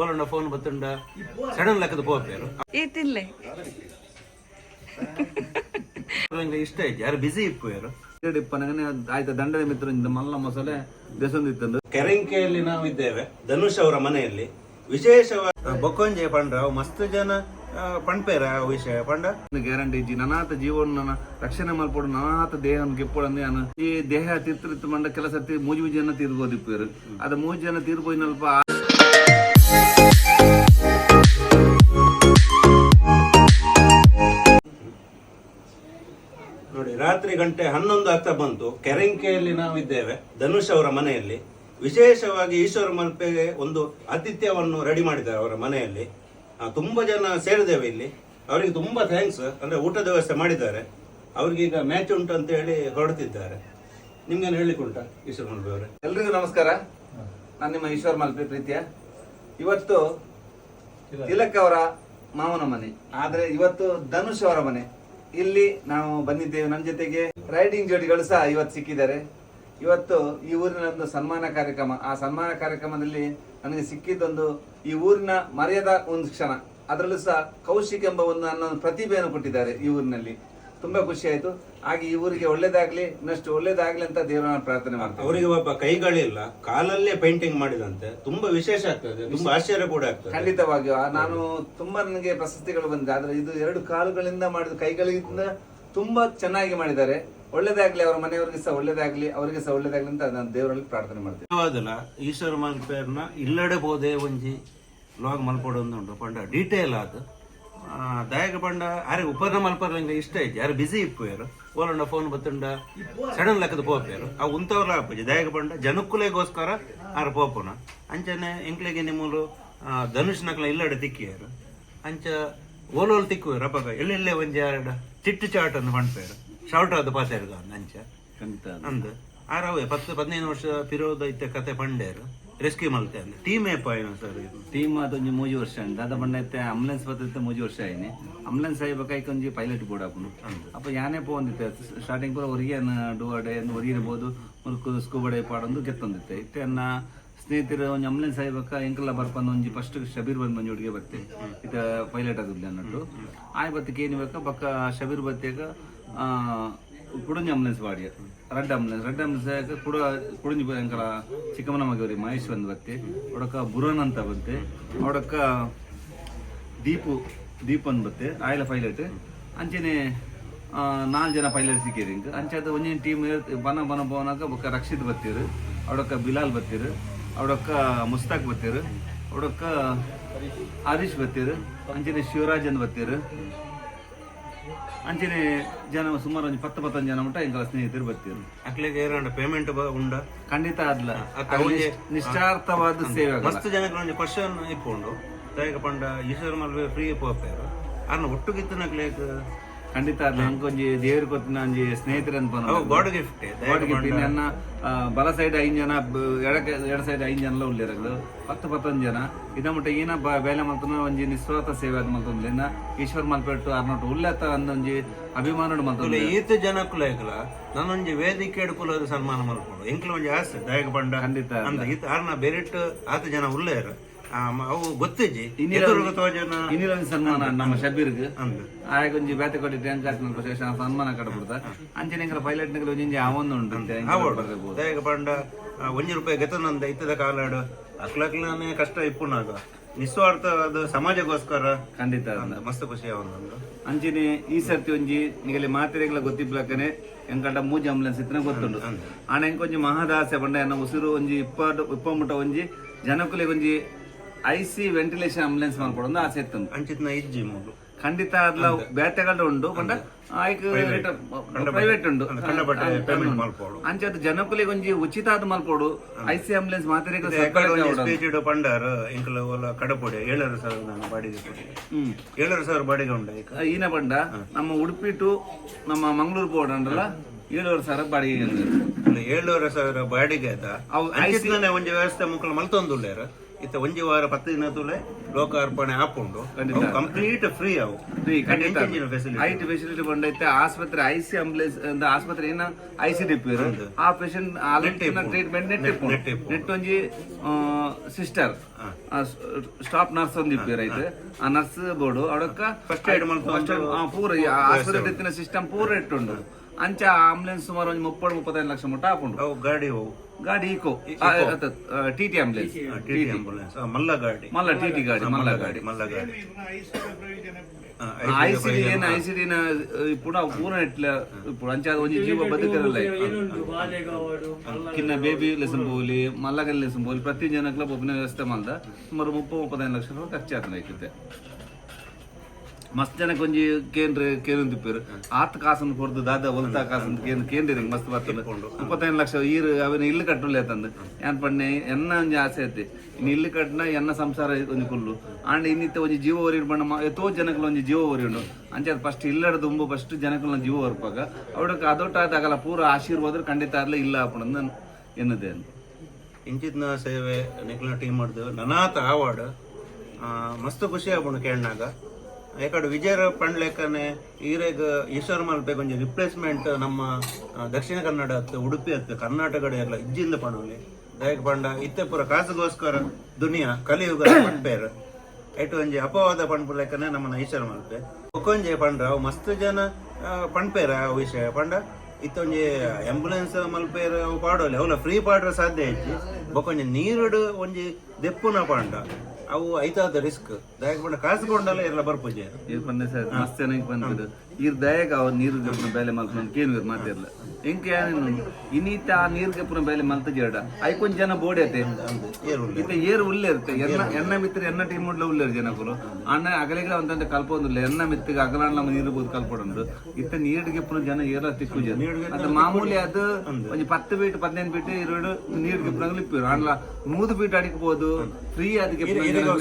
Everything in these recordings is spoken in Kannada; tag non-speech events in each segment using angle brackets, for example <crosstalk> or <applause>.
ಫೋನ್ ಫೋನ್ ಬತ್ತುಂಡ ಸಡನ್ ಲೆಕ್ಕದ ತಿನ್ಲೆ. ನಂಗೆ ಇಷ್ಟ ಆಯ್ತು. ಯಾರು ಬಿಸಿ ಇಪ್ಪು ಯಾರು? ಇಪ್ಪನಗನೆ ಆಯ್ತಾ ದಂಡದ ಮಿತ್ರ ಮಲ್ಲ ಮಸಾಲೆ ದೇಸೊಂದಿತ್ತಂದು ಕೆರೆಂಕೆಯಲ್ಲಿ ನಾವು ಇದ್ದೇವೆ. ಧನುಷ್ ಅವರ ಮನೆಯಲ್ಲಿ. ವಿಶೇಷವಾಗಿ ಬೊಕ್ಕೊಂಜೆ ಪಂಡ ಮಸ್ತ್ ಜನ ಆ ವಿಷಯ. ಪಂಡ? ಗ್ಯಾರಂಟಿ ಇಜ್ಜಿ ನನಾತ ಜೀವನ ರಕ್ಷಣೆ ಮಲ್ಪಡು ನನಾತ ದೇಹ ಗೆಪ್ಪಡು ಅಂದ್ರೆ ನಾನು. ಈ ದೇಹ ತಿರ್ತಿರ್ತು ಮಂಡ ಕೆಲಸ ಮೂಜಿ ಮೂಜಿ ಜನ ತೀರ್ಬೋದಿಪ್ಪರು ಅದ ಮೂಜಿ ಜನ ತೀರ್ಬೋಯ್ನಲ್ಪ ನೋಡಿ ರಾತ್ರಿ ಗಂಟೆ ಹನ್ನೊಂದು ಆಗ್ತಾ ಬಂತು. ಕೆರೆಂಕೆಯಲ್ಲಿ ನಾವಿದ್ದೇವೆ ಧನುಷ್ ಅವರ ಮನೆಯಲ್ಲಿ. ವಿಶೇಷವಾಗಿ ಈಶ್ವರ ಮಲ್ಪೆಗೆ ಒಂದು ಆತಿಥ್ಯವನ್ನು ರೆಡಿ ಮಾಡಿದ್ದಾರೆ ಅವರ ಮನೆಯಲ್ಲಿ. ತುಂಬ ಜನ ಸೇರಿದ್ದೇವೆ ಇಲ್ಲಿ. ಅವರಿಗೆ ತುಂಬಾ ಥ್ಯಾಂಕ್ಸ್ ಅಂದ್ರೆ ಊಟದ ವ್ಯವಸ್ಥೆ ಮಾಡಿದ್ದಾರೆ. ಅವ್ರಿಗೀಗ ಈಗ ಮ್ಯಾಚ್ ಉಂಟು ಅಂತ ಹೇಳಿ ಹೊರಡ್ತಿದ್ದಾರೆ. ನಿಮ್ಗೇನು ಹೇಳಿಕೊಂಡ ಈಶ್ವರ ಮಲ್ಪೆ ಅವರೇ? ಎಲ್ರಿಗೂ ನಮಸ್ಕಾರ. ನಾನು ನಿಮ್ಮ ಈಶ್ವರ ಮಲ್ಪೆ ಪ್ರೀತಿಯ. ಇವತ್ತು ತಿಲಕ್ ಅವರ ಮಾವನ ಮನೆ ಆದ್ರೆ ಇವತ್ತು ಧನುಷ್ ಅವರ ಮನೆ. ಇಲ್ಲಿ ನಾವು ಬಂದಿದ್ದೇವೆ ನಮ್ಮ ಜೊತೆಗೆ ರೈಡಿಂಗ್ ಜೋಡಿಗಳು ಸಹ ಇವತ್ತು ಸಿಕ್ಕಿದ್ದಾರೆ. ಇವತ್ತು ಈ ಊರಿನ ಒಂದು ಸನ್ಮಾನ ಕಾರ್ಯಕ್ರಮ. ಆ ಸನ್ಮಾನ ಕಾರ್ಯಕ್ರಮದಲ್ಲಿ ನನಗೆ ಸಿಕ್ಕಿದ್ದೊಂದು ಈ ಊರಿನ ಮರ್ಯಾದ ಒಂದು ಕ್ಷಣ. ಅದರಲ್ಲೂ ಸಹ ಕೌಶಿಕ್ ಎಂಬ ಒಂದು ನನ್ನ ಒಂದು ಪ್ರತಿಭೆಯನ್ನು ಕೊಟ್ಟಿದ್ದಾರೆ ಈ ಊರಿನಲ್ಲಿ. ತುಂಬಾ ಖುಷಿ ಆಯ್ತು. ಹಾಗೆ ಈ ಊರಿಗೆ ಒಳ್ಳೇದಾಗ್ಲಿ ಇನ್ನಷ್ಟು ಒಳ್ಳೇದಾಗ್ಲಿ ಅಂತ ದೇವರನ್ನ ಪ್ರಾರ್ಥನೆ ಮಾಡ್ತಾರೆ ಅವರಿಗೆ ಒಬ್ಬ ಕೈಗಳಿಲ್ಲ ಕಾಲಲ್ಲೇ ಪೇಂಟಿಂಗ್ ಮಾಡಿದಂತೆ. ತುಂಬಾ ವಿಶೇಷ ಆಗ್ತದೆ ತುಂಬಾ ಆಶ್ಚರ್ಯ ಕೂಡ ಆಗ್ತದೆ. ಖಂಡಿತವಾಗಿಯೂ. ಆ ನಾನು ತುಂಬಾ ನನಗೆ ಪ್ರಶಸ್ತಿಗಳು ಬಂದಿದೆ. ಆದ್ರೆ ಇದು ಎರಡು ಕಾಲುಗಳಿಂದ ಮಾಡಿದ ಕೈಗಳಿಂದ ತುಂಬಾ ಚೆನ್ನಾಗಿ ಮಾಡಿದ್ದಾರೆ. ಒಳ್ಳೇದಾಗ್ಲಿ ಅವರ ಮನೆಯವರಿಗೆ ಸಹ ಒಳ್ಳೇದಾಗ್ಲಿ ಅವರಿಗೆ ಸಹ ಒಳ್ಳೇದಾಗ್ಲಿ ಅಂತ ನಾನು ದೇವರಲ್ಲಿ ಪ್ರಾರ್ಥನೆ ಮಾಡ್ತೇನೆ. ಈಶ್ವರ ಮಲ್ಪೇರ್ನ ಇಲ್ಲಡೆ ಬೋದೆ ಒಂಜಿ ಲಾಗ್ ಮಲ್ಪಡೊಂದು ಉಂಟು ಪಂಡ ಡೀಟೇಲ್ ಆದ. ದಾಯಕ ಪಂಡ ಅರೆ ಉಪನ ಮಲ್ಪರ್ ನಂಗೆ ಇಷ್ಟ ಐತಿ? ಯಾರು ಬಿಸಿ ಯಾರು ಓಲಂಡ ಫೋನ್ ಬತ್ತುಂಡ ಸಡನ್ ಲೆಕ್ಕದ ಪೋಪೇರು ಆ ಉಂತವ್ರಲ್ಲ ಆಪುಜಿ ದಯಾಗ ಪಂಡ ಜನಕ್ಕುಲೆಗೋಸ್ಕರ ಆರ ಪೋಪುನ ಅಂಚನೆ ಎಂಕ್ಲೆಗೆ ನಿಮ್ಮಲು ಧನುಷ್ ನಕ್ಲ ಇಲ್ಲಡೆ ತಿಕ್ಕಿಯಾರು ಅಂಚ ಓಲೋಲ್ ತಿಕ್ಕುವರು ಅಪ್ಪಗ ಎಲ್ಲೆಲ್ಲೇ ಒಂಜಿ ಎರಡು ಚಿಟ್ಟು ಚಾಟ್ ಅನ್ನು ಪಂಡ್ಪೇರು ಶಾರ್ಟ್ ಆದ ಪಾತೇರ್ಗ ಅಂಚ. ಅಂದ್. ಆರವೇ ಪತ್ತು ಪದಿನೈದು ವರ್ಷ ಪಿರೋದ ಇತ್ತ ಕತೆ ಪಂಡೇರು ರೆಸ್ಕ್ಯೂ ಮಲ್ತೆ ಅಂದ್. ಟೀಮ್ ಏಪ ಏನು ಸರ್ ಇದು. ಟೀಮ್ ಅದೊಂಜಿ ಮೂಜಿ ವರ್ಷ ಆಯ್ತು ದಾದ ಬಂಡ ಐತೆ ಆಂಬುಲೆನ್ಸ್ ಬರ್ತೈತೆ ಮೂಜಿ ವರ್ಷ ಆಯ್ನೆ. ಆಂಬುಲೆನ್ಸ್ ಆಯ್ಬೇಕಾಯ್ಕ ಒಂಜಿ ಪೈಲಟ್ ಬೋರ್ಡ್ ಹಾಕೊಂಡು. ಅಪ್ಪ ಯಾನೇ ಪೋಂದಿತ್ತೆ ಸ್ಟಾರ್ಟಿಂಗ್ ಪೂರ ಒರಿಗೆ ಡೂವಡೆ ಬೋದು ಮುರುಕು ಸ್ಕೂಬಡೆ ಪಾಡೊಂದು ಗೆತ್ತೊಂದಿತ್ತೆ ಇತ್ತೆ ಅನ್ನ ಸ್ನೇಹಿತರು ಒಂದು ಅಂಬುಲೆನ್ಸ್ ಆಯ್ಬೇಕ ಎಂಕಲ್ಲ ಬರ್ಪಂದ್ ಒಂಜಿ ಫಸ್ಟ್ ಶಬೀರ್ ಬಂದ್ ಮಂಜಿ ಹುಡುಗಿ ಬರ್ತೆ. ಇತ ಪೈಲಟ್ ಆಗುದಿಲ್ಲ ಅನ್ನಟ್ಟು. ಆಯ್ ಬತ್ತಿಗೆ ಏನು ಬೇಕ ಬಕ್ಕ ಶಬೀರ್ ಬತ್ತಿಗ ಕುಡಂಜಿ ambulance body red ambulance red ambulance ಕುಡ ಕುಡಂಜಿ ಭಯಂಕರ ಚಿಕ್ಕಮ್ಮನ ಮಗವರಿ ಮಹೇಶ್ ಬಂದ್ ಬತ್ತೆ, ಅವಡಕ್ಕ ಬುರನ್ ಅಂತ ಬತ್ತೆ, ಅವಡಕ್ಕ ದೀಪು, ದೀಪ್ ಅಂದ್ ಬತ್ತೆ, ಆಯ್ಲ ಪೈಲಟ್ ಅಂಚೆನೆ ನಾಲ್ಕು ಜನ ಪೈಲಟ್ ಸಿಕ್ಕಿರಿ ಇಂಕ ಅಂಚೆದ ಒಂಜಿನ ಟೀಮ್ ಬನ ಬನ ಬೋನಾಗ ಬೊಕ್ಕ ರಕ್ಷಿತ್ ಬತ್ತಿರು, ಅವಡಕ್ಕ ಬಿಲಾಲ್ ಬತ್ತಿರು, ಅವಡಕ್ಕ ಮುಸ್ತಾಕ್ ಬತ್ತಿರು, ಅವಡಕ್ಕ ಹರೀಶ್ ಬತ್ತಿರು, ಅಂಚೆನೆ ಶಿವರಾಜ್ ಅಂದ್ ಬತ್ತೀರು ಅಂಚೆನೆ ಜನ ಸುಮಾರು ಒಂದು ಪತ್ತು ಪತ್ತೊಂದು ಜನ ಮಟ್ಟ ಎಂಕಲ ಸ್ನೇಹಿತರು ಬರ್ತೀರು ಅಕ್ಲೆಗೆ ಏನಾಂಡ ಪೇಮೆಂಟ್ ಉಂಡ ಖಂಡಿತ ಅದ್ಲ. ನಿಶ್ಚಾರ್ಥವಾದ ಸೇವೆ. ಮಸ್ತ್ ಜನಕ್ಕೆ ಒಂದು ಕ್ವಶನ್ ಇಪ್ಪುಂಡು. ದಯಕ ಪಂಡ ಈಶ್ವರ ಮಲ್ಪೆ ಫ್ರೀ ಪೋಪೇರು ಅನ್ನ ಒಟ್ಟುಗಿತ್ತನಕ್ಲೇಕ್ ಖಂಡಿತ ಎಂಕೊಂಜಿ ದೇವ್ರ ಕೊತ್ತಿನ ಒಂಜಿ ಸ್ನೇಹಿತರನ್ ಅವು ಗಾಡ್ ಗಿಫ್ಟ್ ನನ್ನ ಬಲ ಸೈಡ್ ಐದು ಜನ ಎಡ ಎಡಕ ಎಡ ಸೈಡ್ ಐದು ಜನ ಉಳ್ಳೇರಗಳು. ಹತ್ತು ಪತ್ತೊಂದು ಜನ. ಇದ ಮುಟ್ಟ ಏನ ಬೇಲೆ ಮಲ್ತನ ಒಂಜಿ ನಿಸ್ವಾರ್ಥ ಸೇವೆ ಅದು ಮಲ್ತೊಂದಿಲ್ಲ ಈಶ್ವರ್ ಮಲ್ಪೆಟ್ಟು ಅರ್ನೊಟ್ಟು ಉಳ್ಳತ್ತ ಅಂದೊಂಜಿ ಅಭಿಮಾನ ಮಲ್ತೊಂದು ಈತ ಜನಕ್ಕುಲೇಕಲ ನಾನೊಂಜಿ ವೇದಿಕೆ ಎಡ್ಕುಲ ಸನ್ಮಾನ ಮಲ್ಪುಂಡು ಎಂಕ್ಲ ಒಂಜಿ ಆಸೆ ದಾಯಕ ಪಂಡ ಖಂಡಿತ ಅಂದ. ಈತ ಆರ್ನ ಬೇರೆಟ್ಟು ಆತ ಜನ ಉಳ್ಳೇರು ಗೊತ್ತಿಜ್ಜಿ ಇನ್ನಿಲ ಎದುರುಗ ತೋಜನ. ಇನ್ನಿಲ ಒಂದು ಸನ್ಮಾನ ನಮ್ಮ ಶಬೀರ್ಗ್ ಆಗ ಒಂಜಿ ಬೇತೆ ಕೊಟ್ಟಿ ಟ್ಯಾಂಕ್ ಹಾಕ್ನ ಶೇಷ ಸನ್ಮಾನ ಕಡಬಿಡ್ತ ಎಂಕಲ ಪೈಲಟ್ ನಗರ ಒಂಜಿ ಅವೊಂದು ಉಂಟು ದಾಯಕ ಪಂಡ ಒಂಜಿ ರೂಪಾಯಿ ಗೆತನಂದ ಇತ್ತದ ಕಾಲಾಡು. ಅಕ್ಲಕ್ಲನೇ ಕಷ್ಟ ಇಪ್ಪುನಾಗ. ನಿಸ್ವಾರ್ಥವಾದ ಸಮಾಜಗೋಸ್ಕರ ಖಂಡಿತ ಅಂದ. ಮಸ್ತ್ ಖುಷಿ ಅವನೊಂದು. ಅಂಚನೆ ಈ ಸರ್ತಿ ಒಂಜಿ ನಿಗಲಿ ಮಾತ್ರೆಗಳ ಗೊತ್ತಿಪ್ಲಕ್ಕನೆ ಎಂಕಂಡ ಮೂಜಿ ಆಂಬುಲೆನ್ಸ್ ಇತ್ತನ ಗೊತ್ತುಂಡು. ಆನ ಎಂಕೊಂಜಿ ಮಹಾದಾಸೆ ಬಂಡ ಎನ್ನ ಉಸಿರು ಒಂಜಿ ಇಪ್ಪ ಇಪ್ಪ ಮುಟ ಒಂಜಿ ಜನಕುಲೆ ಒಂಜಿ ಐಸಿ ವೆಂಟಿಲೇಷನ್ ಅಂಬುಲೆನ್ಸ್ ಮಾಡ್ಕೊಡೊಂದು ಆಸೆ ಇತ್ತು ಅಂಚಿತ್ನ ಇಜ್ಜಿ ಮೂಲು ಖಂಡಿತ ಅದ್ಲ ಬೇಟೆಗಳು ಉಂಡು ಪಂಡ ಆಯ್ಕೆ ಪ್ರೈವೇಟ್ ಉಂಡು. ಅಂಚೆ ಅದು ಜನಕುಲಿಗೆ ಒಂಜಿ ಉಚಿತ ಆದ್ ಮಲ್ಪೋಡು ಐಸಿ ಆಂಬುಲೆನ್ಸ್ ಅಂಬುಲೆನ್ಸ್ ಮಾತ್ರೆ ಪಂಡಾರ ಇಂಕಲ ಓಲ ಕಡಪೊಡೆ ಏಳರ ಸಾವಿರ ನಾನು ಬಾಡಿಗೆ ಏಳರ ಸಾವಿರ ಬಾಡಿಗೆ ಉಂಡ ಈನ ಬಂಡ ನಮ್ಮ ಉಡುಪಿ ಟು ನಮ್ಮ ಮಂಗಳೂರು ಬೋರ್ಡ್ ಅಂಡಲ್ಲ ಏಳುವರೆ ಸಾವಿರ ಬಾಡಿಗೆ ಏಳುವರೆ ಸಾವಿರ ಬಾಡಿಗೆ ಅದ. ಒಂಜಿ ವ್ಯವಸ್ಥೆ ಮಕ್ಕಳು ಮಲ್ತೊಂದುಲ್ಲೇರ? ಇತ್ತ ಒಂಜಿ ವಾರ ಪತ್ತು ದಿನ ತುಲೆ ಲೋಕಾರ್ಪಣೆ ಆಪುಂಡು ಖಂಡಿತ. ಕಂಪ್ಲೀಟ್ ಫ್ರೀ ಅವು. ಫ್ರೀ ಖಂಡಿತ? ಐಟಿ ಫೆಸಿಲಿಟಿ ಬಂದೈತೆ ಆಸ್ಪತ್ರೆ ಐಸಿ ಸಿ ಅಂಬುಲೆನ್ಸ್ ಆಸ್ಪತ್ರೆ ಏನ? ಐಸಿ ಡಿಪ್ಪಿರು ಆ ಪೇಷಂಟ್ ಟ್ರೀಟ್ಮೆಂಟ್ ನೆಟ್ ನೆಟ್ ಇಪ್ಪು. ನೆಟ್ ಒಂಜಿ ಸಿಸ್ಟರ್ ಸ್ಟಾಪ್ ನರ್ಸ್ ಒಂದು ಇಪ್ಪಿರು ಐತೆ ಆ ನರ್ಸ್ ಬೋರ್ಡ್ ಅವಡಕ್ಕ ಫಸ್ಟ್ ಏಡ್ ಮಲ್ತು ಆ, ಪೂರ ಆಸ್ಪತ್ರೆ ಸಿಸ್ಟಮ್ ಪೂರ ಇಟ್ಟುಂಡು ಅಂಚ ಆಂಬುಲೆನ್ಸ್ ಸುಮಾರು ಒಂದು ಮುಪ್ಪಳು ಮುಪ್ಪತ್ತೈದು ಲಕ್ಷ ಮುಟ್ಟ ಹಾಕೊಂಡು ಗಾಡಿ ಅವು ಗಾಡಿ eco. T T ambulance TT ambulance ಮಲ್ಲ ಗಾಡಿ. ಮಲ್ಲ ಟಿ ಟಿ ಗಾಡಿ ಮಲ್ಲ ಗಾಡಿ. ಮಲ್ಲ ಗಾಡಿ. ಐಸಿಡಿ ಏನ ಐಸಿಡಿ ನ ಪುಡ ಪೂರ ಇಟ್ಲ ಪುಡ ಅಂಚ ಅದು ಒಂಜಿ ಜೀವ ಬದುಕರಲ್ಲ ಕಿನ್ನ ಬೇಬಿ ಲೆಸನ್ ಬೋಲಿ ಮಲ್ಲಗಲ್ ಲೆಸನ್ ಬೋಲಿ ಪ್ರತಿ ಜನಕ್ಲ ಒಬ್ಬನ ವ್ಯವಸ್ಥೆ ಮಲ್ದ ಸುಮಾರು ಮುಪ್ಪ ಮುಪ್ಪತ್ತೈದು ಲಕ್ಷ ಖರ್ಚಾಗ್ತದೆ ಮಸ್ತ್ ಜನಕ್ಕೆ ಒಂಜಿ ಕೇಂದ್ರ ಕೇಂದ್ರ ಆತ್ ಕಾಸನ್ ಕೊಡ್ದು ದಾದ ಒಲ್ತಾ ಕಾಸನ್ ಕೇಂದ್ರ ಕೇಂದ್ರ ಮಸ್ತ್ ಬರ್ತದೆ. ಮುಪ್ಪತ್ತೈದು ಲಕ್ಷ ಈರ್ ಅವನ ಇಲ್ಲು ಕಟ್ಟುಲೆ ತಂದು ಏನ್ ಪಣ್ಣೆ ಎನ್ನ ಒಂಜಿ ಆಸೆ ಐತಿ. ಇನ್ ಇಲ್ಲು ಕಟ್ಟಿನ ಎನ್ನ ಸಂಸಾರ ಒಂಜಿ ಕುಲ್ಲು. ಆಂಡ್ ಇನ್ನಿತ್ತ ಒಂಜಿ ಜೀವ ಒರಿ ಬಣ್ಣ ಎತ್ತೋ ಜನಗಳು ಒಂಜಿ ಜೀವ ಒರಿ ಉಂಡು ಅಂಚೆ ಫಸ್ಟ್ ಇಲ್ಲಡ ದುಂಬು ಫಸ್ಟ್ ಜನಗಳ ಜೀವ ಹೊರಪಾಗ ಅವಡಕ್ಕೆ ಅದೊಟ್ಟಾದಾಗಲ್ಲ ಪೂರ ಆಶೀರ್ವಾದ ಖಂಡಿತ ಅರ್ಲ ಇಲ್ಲ ಅಪ್ಪಣಂದು ಎನ್ನದೆ ಇಂಚಿತ್ನ ಸೇವೆ ನಿಕ್ಲ ಟೀಮ್ ಮಾಡ್ದು. ನನಾತ ಅವಾರ್ಡ್ ಮಸ್ತ್ ಖುಷಿ ಆಗ್ಬಿಡು ಕೇಳ್ನಾಗ. ಯಾಕಡೆ ವಿಜಯರ ಪಂಡ್ಲೆಕ್ಕನೆ ಈರೇಗ ಈಶ್ವರ ಮಲ್ಪೆ ಒಂಜಿ ರಿಪ್ಲೇಸ್ಮೆಂಟ್ ನಮ್ಮ ದಕ್ಷಿಣ ಕನ್ನಡ ಉಡುಪಿ ಹತ್ತು ಕರ್ನಾಟಕದ ಎಲ್ಲ ಇಜ್ಜಿಂದ ಪಣೋಲಿ. ದಯಕ್ ಪಂಡ ಇತ್ತೆ ಪೂರ ಕಾಸುಗೋಸ್ಕರ ದುನಿಯಾ, ಕಲಿಯುಗ <coughs> ಪಂಡ್ಪೇರ್ ಐಟು ಒಂಜಿ ಅಪವಾದ ಪಂಡ್ಪುಲೇಕನೆ ನಮ್ಮನ್ನ ಈಶ್ವರ ಮಲ್ಪೆ ಒಕ್ಕೊಂಜೆ ಪಂಡ್ರ ಅವು ಮಸ್ತ್ ಜನ ಪಂಡ್ಪೇರ ಆ ವಿಷಯ. ಪಂಡ, ಇತ್ತೊಂಜಿ ಆಂಬುಲೆನ್ಸ್ ಮಲ್ಪೇರ್ ಅವು ಪಾಡೋಲಿ. ಅವಲ ಫ್ರೀ ಪಾಡ್ರ ಸಾಧ್ಯ ಐತಿ. ಬೊಕೊಂಜಿ ನೀರುಡು ಒಂಜಿ ದೆಪ್ಪುನ ಪಾಂಡ. ಅವು ಐತಾದ ರಿಸ್ಕ್ ದಯಕ್ ಪಂಡ ಕಾಸು ಕೊಂಡಲ್ಲ ಎಲ್ಲ ಬರ್ಪೂಜೆ ಇದು ಪನ್ನೆ ಸರ್? ಮಸ್ತ್ ಚೆನ್ನಾಗಿ ಬಂದಿದ್ದು ಈರ್ ದಯಗ ಅವ ನೀರು ಗಪ್ಪನ ಬೇಲೆ ಮಲ್ಕೊಂಡು ಕೇನು ಮಾತಿರ್ಲ ಎಂಕೆ ಇನ್ನೀತ ಆ ನೀರು ಗಪ್ಪನ ಬೇಲೆ ಮಲ್ತ ಜೇಡ ಐಕೊಂದ್ ಜನ ಬೋಡಿ ಐತೆ ಇತ್ತ ಏರು ಉಳ್ಳೆ ಇರುತ್ತೆ. ಎನ್ನ ಎನ್ನ ಮಿತ್ರ ಎನ್ನ ಟೀಮ್ ಮುಡ್ಲ ಉಲ್ಲೆ ಜನಕುಲು ಅಣ್ಣ ಅಗಲಿಗಳ ಒಂದಂತ ಕಲ್ಪೊಂದಿಲ್ಲ ಎನ್ನ ಮಿತ್ತಿಗೆ ನಮ್ಮ ನೀರು ಬೋದು ಕಲ್ಪೊಂಡು ಇತ್ತ ನೀರು ಗಿಪ್ಪನ ಜನ ಏರ ತಿಕ್ಕು ಜನ ಅದು ಮಾಮೂಲಿ ಅದು ಒಂಜಿ ಪತ್ತು ಬೀಟ್ ಪದಿನೈದು ಬೀಟ್ ಇರೋಡು ನೀರು ಗಿಪ್ಪನಾಗ ಲಿಪ್ಪಿರು. ಅಣ್ಣ ಮೂದು ಬೀಟ್ ಅಡಿಕ್ಬೋದು. ಫ್ರೀ ಅದಕ್ಕೆ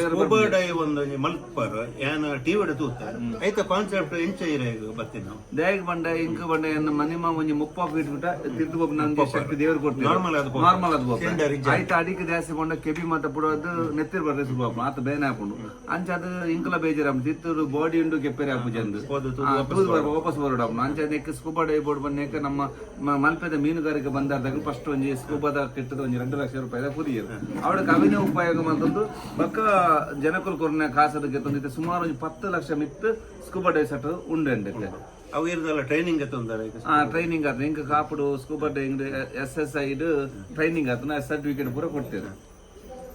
ಸ್ಕೂಬಾ ಡೈವ್ ಒಂದು ಮಲ್ಪರ್ ಏನ ಟಿವಿ ತೂತ. ಐತ ಕಾನ್ಸೆಪ್ಟ್ ಇಂಚ ಇರೇಗ ಬರ್ತೀನಿ ನಾವು. ದೇಗ್ ಬಂಡೆ ಇಂಕ ಬಂಡ ಎನ್ನ ಮಿನಿಮಮ್ ಒಂಜಿ ಮುಪ್ಪ ಫೀಟ್ ಬಿಟ್ಟ ತಿರ್ದು ಬೋಪ್ ನಂಗೆ ಶಕ್ತಿ ದೇವ್ರು ಕೊಡ್ತೀವಿ ಅದು. ನಾರ್ಮಲ್ ಅದು ಇಜ್ಜ. ಆಯ್ತು ಅಡಿಕೆ ಜಾಸ್ತಿ ಬಂಡ ಕೆಬಿ ಮತ್ತ ಬಿಡೋದು ನೆತ್ತಿರ್ ಬರ್ರೆ ಸುಲಭ ಆತ ಬೇನೆ ಹಾಕೊಂಡು. ಅಂಚ ಅದು ಇಂಕಲ ಬೇಜಾರ ತಿತ್ತೂರು ಬಾಡಿ ಉಂಡು ಕೆಪ್ಪೆರೆ ಹಾಕು ಜಂದು ವಾಪಸ್ ಬರೋಡ ಅಂಚ ನೆಕ್ ಸ್ಕೂಬಾ ಡೈ ಬೋರ್ಡ್ ಬಂದೇಕ ನಮ್ಮ ಮ- ಮಲ್ಪೆದ ಮೀನುಗಾರಿಕೆ ಬಂದಾರ್ದಾಗ ಫಸ್ಟ್ ಒಂಜಿ ಸ್ಕೂಬಾದ ಕೆಟ್ಟದ ಒಂಜಿ ಎರಡು ಲಕ್ಷ ರೂಪಾಯಿ ಕುರಿಯರು ಅವಳ ಕವಿನ ಉಪಯೋಗ ಮಾಡ್ತಂದು ಬಕ್ಕ ಜನಕುಲ್ ಕೊರನೆ ಕಾಸದ ತಂದಿತ್ತೆ ಸುಮಾರು ಒಂಜಿ ಪತ್ತು ಲಕ್ಷ ಮಿತ್ತು ಡೈ ಸಟ್ ಉಂಡೆ ಅವು ಇರ್ದಲ್ಲ ಟ್ರೈನಿಂಗ್ ತೊಂದರೆ ಆ ಟ್ರೈನಿಂಗ್ ಆತ ಇಂಕ ಕಾಪುಡು ಸ್ಕೂಬಾ ಡೈವಿಂಗ್ ಎಸ್ ಎಸ್ ಐಡ್ ಟ್ರೈನಿಂಗ್ ಆತನ ಸರ್ಟಿಫಿಕೇಟ್ ಪೂರ ಕೊಡ್ತೇವೆ.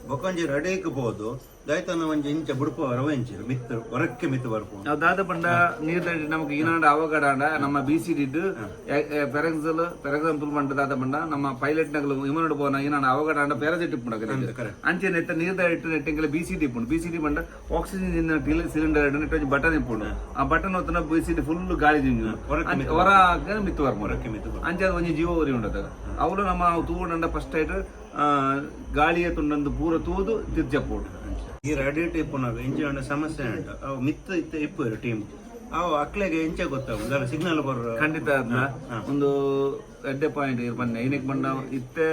ಬೊಕೊಂಜಿ ರಡೇಕ್ ಬೋದು ದೈತನ ಒಂಜಿ ಇಂಚ ಬುಡ್ಪ ರವೆಂಚಿರು ಮಿತ್ ಹೊರಕ್ಕೆ ಮಿತ್ ಬರ್ಪು ನಾವು ದಾದ ಪಂಡ ನೀರ್ ನಮಗೆ ಈನಾಂಡ ಅವಘಡ ನಮ್ಮ B C D for example for example ಪಂಡ ದಾದ ಪಂಡ ನಮ್ಮ ಪೈಲಟ್ ನಗಲು ವಿಮಾನ ಪೋನ ಈನಾಂಡ ಅವಘಡ ಆಂಡ ಪ್ಯಾರಾಜೆಟ್ ಪುಂಡ. ಅಂಚೆ ನೆತ್ತ ನೀರ್ ಇಟ್ಟು ನೆಟ್ಟಿಂಗಲ ಬಿ ಸಿ ಡಿ ಪುಂಡು. ಬಿ ಸಿ ಡಿ ಪಂಡ ಆಕ್ಸಿಜನ್ ಸಿಲಿಂಡರ್ ಇಟ್ಟು ನೆಟ್ಟು ಬಟನ್ ಇಪ್ಪುಂಡು. ಆ ಬಟನ್ ಹೊತ್ತನ ಬಿ ಸಿ ಡಿ ಫುಲ್ ಗಾಳಿ ದಿಂಜು ಹೊರ ಮಿತ್ ಬರ್ಪು. ಅಂಚೆ ಅದು ಒಂಜಿ ಜೀವ ಉರಿ ಉಂಡದ. ಅವಳು ನಮ್ಮ ತೂಗೊಂಡ ಫಸ್ಟ್ ಆಯ್ತು ಗಾಳಿಯ ತುಂಡಂದು ಪೂರ ತೂದು ಪೋಡು. ಈ ರೆಡಿಟಿ ಪುನಃ ಇಂಚಿನ ಸಮಸ್ಯೆ ಉಂಟು. ಅವು ಮಿತ್ತ ಇತ್ತೆ ಇಪ್ಪು ಟೀಮ್ ಅವು ಅಕ್ಲೆಗೆ ಎಂಚ ಗೊತ್ತಾಗ. ಸಿಗ್ನಲ್ ಬರೋ ಖಂಡಿತ ಅದ್ನ. ಒಂದು ಎಡ್ಡೆ ಪಾಯಿಂಟ್ ಇರ್ಬನ್ನೆ ಏನಕ್ಕೆ ಬಂದ? ಇತ್ತೆ